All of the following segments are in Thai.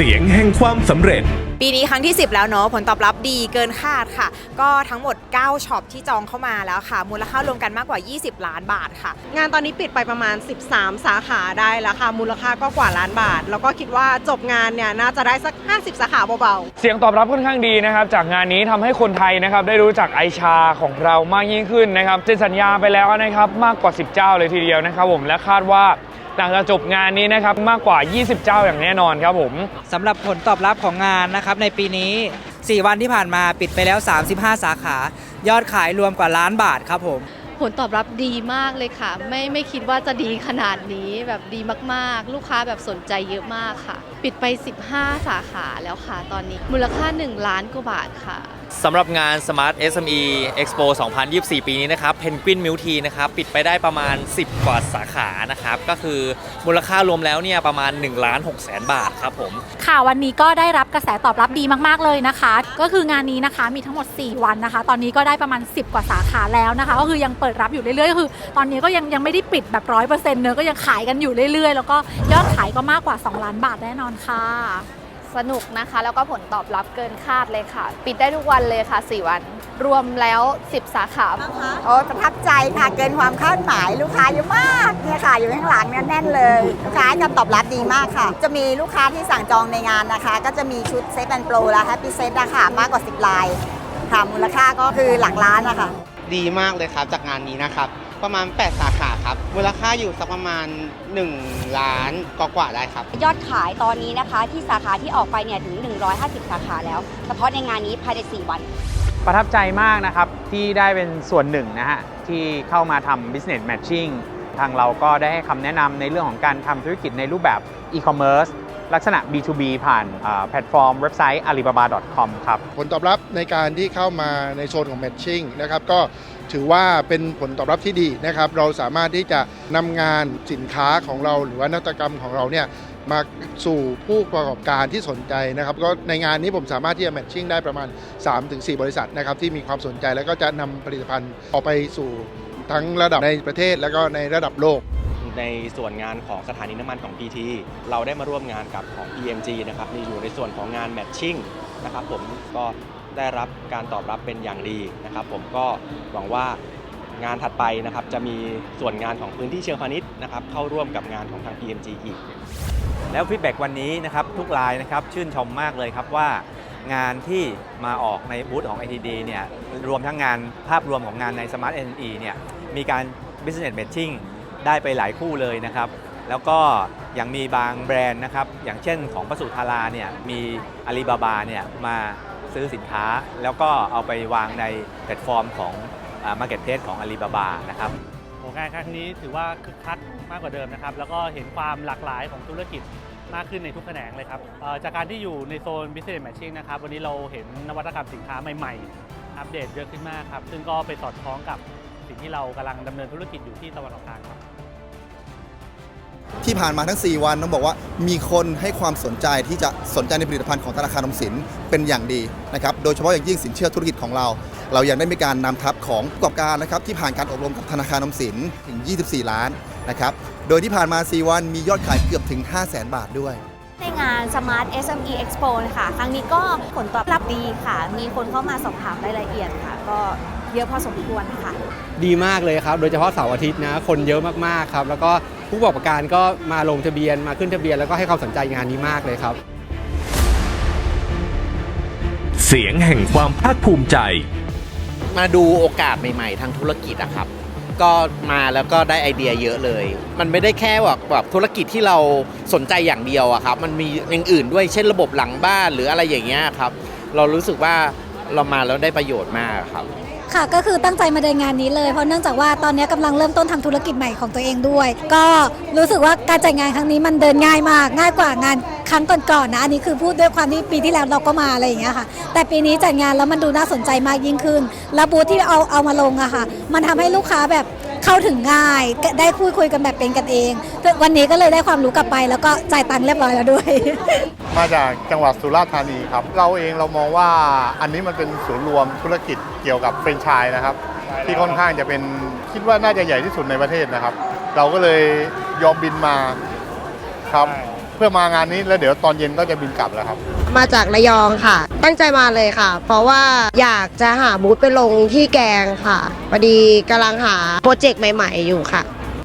เสียงแห่งความสำเร็จ ปีนี้ครั้งที่ 10 แล้วเนาะผลตอบรับดีเกินคาดค่ะ ก็ทั้งหมด 9ช็อปที่จองเข้ามาแล้วค่ะ มูลค่ารวมกันมากกว่า 20 ล้านบาทค่ะ งานตอนนี้ปิดไปประมาณ 13 สาขาได้แล้วค่ะ มูลค่าก็กว่าล้านบาท แล้วก็คิดว่าจบงานเนี่ยน่าจะได้สัก 50 สาขาเบาๆ เสียงตอบรับค่อนข้างดีนะครับ จากงานนี้ทำให้คนไทยนะครับได้รู้จักไอชาของเรามากยิ่งขึ้นนะครับเซ็นสัญญาไปแล้วนะครับมากกว่า 10 เจ้าเลยทีเดียวนะครับผมและคาดว่า หลังจากจบงานนี้นะครับมากกว่า 20 เจ้าอย่างแน่นอนครับผมสำหรับผลตอบรับของงานนะครับในปีนี้ 4 วันที่ผ่านมาปิดไปแล้ว 35 สาขา ยอดขายรวมกว่าล้านบาทครับผมผลตอบรับดีมากเลยค่ะ ไม่ไม่คิดว่าจะดีขนาดนี้แบบดีมากๆ ลูกค้าแบบสนใจเยอะมากค่ะ ปิดไป 15 สาขาแล้วค่ะ ตอนนี้มูลค่า 1 ล้านกว่าบาทค่ะ สำหรับงาน Smart SME Expo 2024 ปีนี้นะครับ Penguin Milk Tea นะครับปิดไปได้ประมาณ 10 กว่าสาขานะครับ ก็คือมูลค่ารวมแล้วเนี่ยประมาณ1ล้าน6แสนบาทครับผม ค่ะวันนี้ก็ได้รับกระแสตอบรับดีมากๆเลยนะคะ ก็คืองานนี้นะคะมีทั้งหมด 4 วันนะคะ ตอนนี้ก็ได้ประมาณ 10 กว่าสาขาแล้วนะคะ ก็คือยังเปิดรับอยู่เรื่อยๆก็คือ ตอนนี้ก็ยังยังไม่ได้ปิดแบบร้อยเปอร์เซ็นต์เนอะก็ยังขายกันอยู่เรื่อยๆ แล้วก็ยอดขายก็มากกว่า 2 ล้านบาทแน่นอนค่ะ สนุกนะคะ แล้วก็ผลตอบรับเกินคาดเลยค่ะ ปิดได้ทุกวันเลยค่ะ 4 วัน รวมแล้ว 10 สาขาโอ้ประทับใจค่ะเกินความคาดหมายลูกค้าเยอะมากเนี่ยค่ะ อยู่ข้างหลังเนี่ยแน่นเลย ลูกค้าให้การตอบรับดีมากค่ะ จะมีลูกค้าที่สั่งจองในงานนะคะ ก็จะมีชุดเซตแอนโปรและแฮปปี้เซตนะคะมากกว่า 10 ลายค่ะมูลค่าก็คือหลักล้านนะคะ ดีมากเลยครับจากงานนี้นะครับ ประมาณ 8 สาขาครับ มูลค่าอยู่สักประมาณ 1 ล้านกว่าๆได้ครับ ยอดขายตอนนี้นะคะ ที่สาขาที่ออกไปเนี่ยถึง 150 สาขาแล้ว เฉพาะในงานนี้ภายใน 4 วัน ประทับใจมากนะครับที่ได้เป็นส่วนหนึ่งนะฮะ ที่เข้ามาทำ business matching ทางเราก็ได้ให้คำแนะนำในเรื่องของการทำธุรกิจในรูปแบบ e-commerce ลักษณะ B2B ผ่านแพลตฟอร์มเว็บไซต์ alibaba.com ครับ ผลตอบรับในการที่เข้ามาในโซนของ Matching นะครับก็ถือว่าเป็นผลตอบรับที่ดีนะครับ เราสามารถที่จะนำงานสินค้าของเราหรือว่านวัตกรรมของเราเนี่ยมาสู่ผู้ประกอบการที่สนใจนะครับ ก็ในงานนี้ผมสามารถที่จะ Matching ได้ประมาณ 3-4 บริษัทนะครับที่มีความสนใจแล้วก็จะนำผลิตภัณฑ์ออกไปสู่ทั้งระดับในประเทศแล้วก็ในระดับโลก ในส่วนงานของสถานีน้ำมันของ PT เราได้มาร่วมงานกับของ PMG นะครับมีอยู่ในส่วนของงานแมทชิ่งนะครับผมก็ได้รับการตอบรับเป็นอย่างดีนะครับ ผมก็หวังว่างานถัดไปนะครับจะมีส่วนงานของพื้นที่เชิงพาณิชย์นะครับเข้าร่วมกับงานของทาง PMG อีก แล้วฟีดแบ็กวันนี้นะครับทุกรายนะครับชื่นชมมากเลยครับว่างานที่มาออกในบูธของ ITD เนี่ยรวมทั้งงานภาพรวมของงานใน Smart SME เนี่ยมีการ Business Matching ได้ไปหลายคู่เลยนะครับ แล้วก็ยังมีบางแบรนด์นะครับ อย่างเช่นของพระสุธาราเนี่ยมีอาลีบาบาเนี่ยมาซื้อสินค้า แล้วก็เอาไปวางในแพลตฟอร์มของมาร์เก็ตเพจของอาลีบาบานะครับโงานครั้งนี้ถือว่าคึกคักมากกว่าเดิมนะครับ แล้วก็เห็นความหลากหลายของธุรกิจมากขึ้นในทุกแขนงเลยครับจากการที่อยู่ในโซน Business Matching นะครับ วันนี้เราเห็นนวัตกรรมสินค้าใหม่ ๆ อัปเดตเยอะขึ้นมากครับ ซึ่งก็ไปสอดคล้องกับ สิ่งที่เรากำลังดำเนินธุรกิจอยู่ที่ตะวันออกกลางครับ ที่ผ่านมาทั้ง 4 วันต้องบอกว่ามีคนให้ความสนใจที่จะสนใจในผลิตภัณฑ์ของธนาคารออมสินเป็นอย่างดีนะครับโดยเฉพาะอย่างยิ่งสินเชื่อธุรกิจของเรา เรายังได้มีการนำทัพของผู้ประกอบการนะครับที่ผ่านการอบรมกับธนาคารออมสินถึง 24 ล้านนะครับโดยที่ผ่านมา 4 วันมียอดขายเกือบถึง 5 0 0 0 0 0 บาทด้วย ในงาน Smart SME Expo นะคะครั้งนี้ก็ผลตอบรับดีค่ะ มีคนเข้ามาสอบถามรายละเอียดค่ะ ก็ เยอะพอสมควรค่ะ ดีมากเลยครับ โดยเฉพาะเสาร์อาทิตย์นะ คนเยอะมากๆครับ แล้วก็ผู้ประกอบการก็มาลงทะเบียนมาขึ้นทะเบียนแล้วก็ให้ความสนใจงานนี้มากเลยครับ เสียงแห่งความภาคภูมิใจ มาดูโอกาสใหม่ๆ ทางธุรกิจอะครับ ก็มาแล้วก็ได้ไอเดียเยอะเลย มันไม่ได้แค่แบบแบบธุรกิจที่เราสนใจอย่างเดียวอะครับ มันมีอย่างอื่นด้วยเช่นระบบหลังบ้านหรืออะไรอย่างเงี้ยครับ เรารู้สึกว่า เรามาแล้วได้ประโยชน์มากครับ ค่ะก็คือตั้งใจมาเดินงานนี้เลยเพราะเนื่องจากว่าตอนนี้กำลังเริ่มต้นทำธุรกิจใหม่ของตัวเองด้วย ก็รู้สึกว่าการจัดงานครั้งนี้มันเดินง่ายมากง่ายกว่างานครั้งก่อนๆนะอันนี้คือพูดด้วยความที่ปีที่แล้วเราก็มาอะไรอย่างเงี้ยค่ะ แต่ปีนี้จัดงานแล้วมันดูน่าสนใจมากยิ่งขึ้น แล้วบูธที่เอาเอามาลงอะค่ะ มันทำให้ลูกค้าแบบ เข้าถึงง่ายได้คุยคุยกันแบบเป็นกันเอง วันนี้ก็เลยได้ความรู้กลับไป แล้วก็จ่ายตังค์เรียบร้อยแล้วด้วย มาจากจังหวัดสุราษฎร์ธานีครับ เราเองเรามองว่าอันนี้มันเป็นศูนย์รวมธุรกิจเกี่ยวกับเฟรนไชส์นะครับ ที่ค่อนข้างจะเป็นคิดว่าน่าจะใหญ่ที่สุดในประเทศนะครับ เราก็เลยยอมบินมาครับ เพื่อมางานนี้แล้วเดี๋ยวตอนเย็นก็จะบินกลับแล้วครับ มาจากระยองค่ะ ตั้งใจมาเลยค่ะ เพราะว่าอยากจะหาบูธไปลงที่แกงค่ะพอดีกำลังหาโปรเจกต์ใหม่ๆอยู่ค่ะ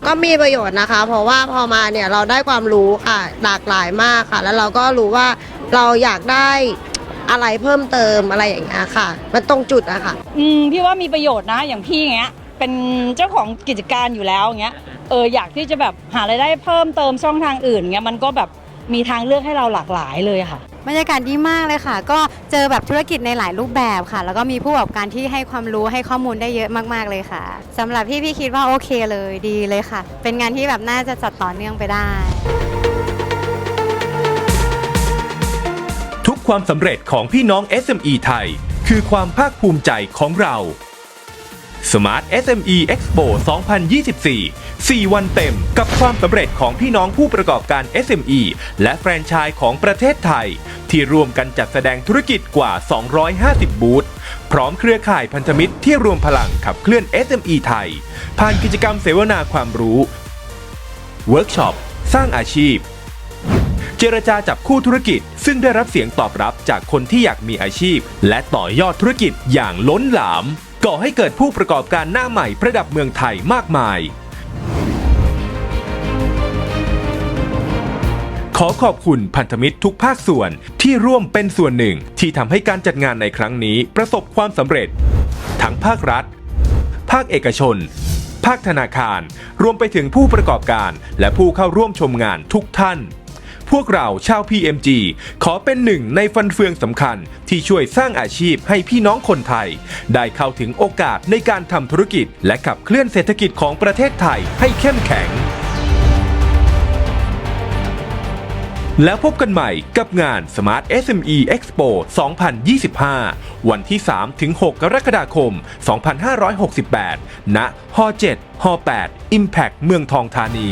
ก็มีประโยชน์นะคะ เพราะว่าพอมาเนี่ยเราได้ความรู้ค่ะหลากหลายมากค่ะ แล้วเราก็รู้ว่าเราอยากได้อะไรเพิ่มเติมอะไรอย่างเงี้ยค่ะ มันตรงจุดอะค่ะ อืมพี่ว่ามีประโยชน์นะอย่างพี่อย่างเงี้ยเป็นเจ้าของกิจการอยู่แล้วอย่างเงี้ยเอออยากที่จะแบบหารายได้เพิ่มเติมช่องทางอื่นเงี้ยมันก็แบบ มีทางเลือกให้เราหลากหลายเลยค่ะ บรรยากาศดีมากเลยค่ะ ก็เจอแบบธุรกิจในหลายรูปแบบค่ะ แล้วก็มีผู้ประกอบการที่ให้ความรู้ให้ข้อมูลได้เยอะมากๆเลยค่ะสำหรับพี่พี่คิดว่าโอเคเลยดีเลยค่ะ เป็นงานที่แบบน่าจะจัดต่อเนื่องไปได้ ทุกความสำเร็จของพี่น้อง SME ไทย คือความภาคภูมิใจของเรา Smart SME Expo 2024 4 วันเต็มกับความสำเร็จของพี่น้องผู้ประกอบการ SME และแฟรนไชส์ของประเทศไทย ที่ร่วมกันจัดแสดงธุรกิจกว่า 250 บูธพร้อมเครือข่ายพันธมิตรที่รวมพลังขับเคลื่อน SME ไทย ผ่านกิจกรรมเสวนาความรู้ เวิร์กช็อป สร้างอาชีพ เจรจาจับคู่ธุรกิจ ซึ่งได้รับเสียงตอบรับจากคนที่อยากมีอาชีพ และต่อยอดธุรกิจอย่างล้นหลาม ก่อให้เกิดผู้ประกอบการหน้าใหม่ประดับเมืองไทยมากมาย ขอขอบคุณพันธมิตรทุกภาคส่วนที่ร่วมเป็นส่วนหนึ่งที่ทำให้การจัดงานในครั้งนี้ประสบความสำเร็จ ทั้งภาครัฐ ภาคเอกชน ภาคธนาคาร รวมไปถึงผู้ประกอบการ และผู้เข้าร่วมชมงานทุกท่าน พวกเราชาว PMG ขอเป็นหนึ่งในฟันเฟืองสำคัญที่ช่วยสร้างอาชีพให้พี่น้องคนไทย ได้เข้าถึงโอกาสในการทำธุรกิจ และขับเคลื่อนเศรษฐกิจของประเทศไทยให้เข้มแข็ง แล้วพบกันใหม่กับงาน Smart SME Expo 2025 วันที่ 3-6 กรกฎาคม 2568 ณ ฮ 7 ฮ 8 Impact เมืองทองธานี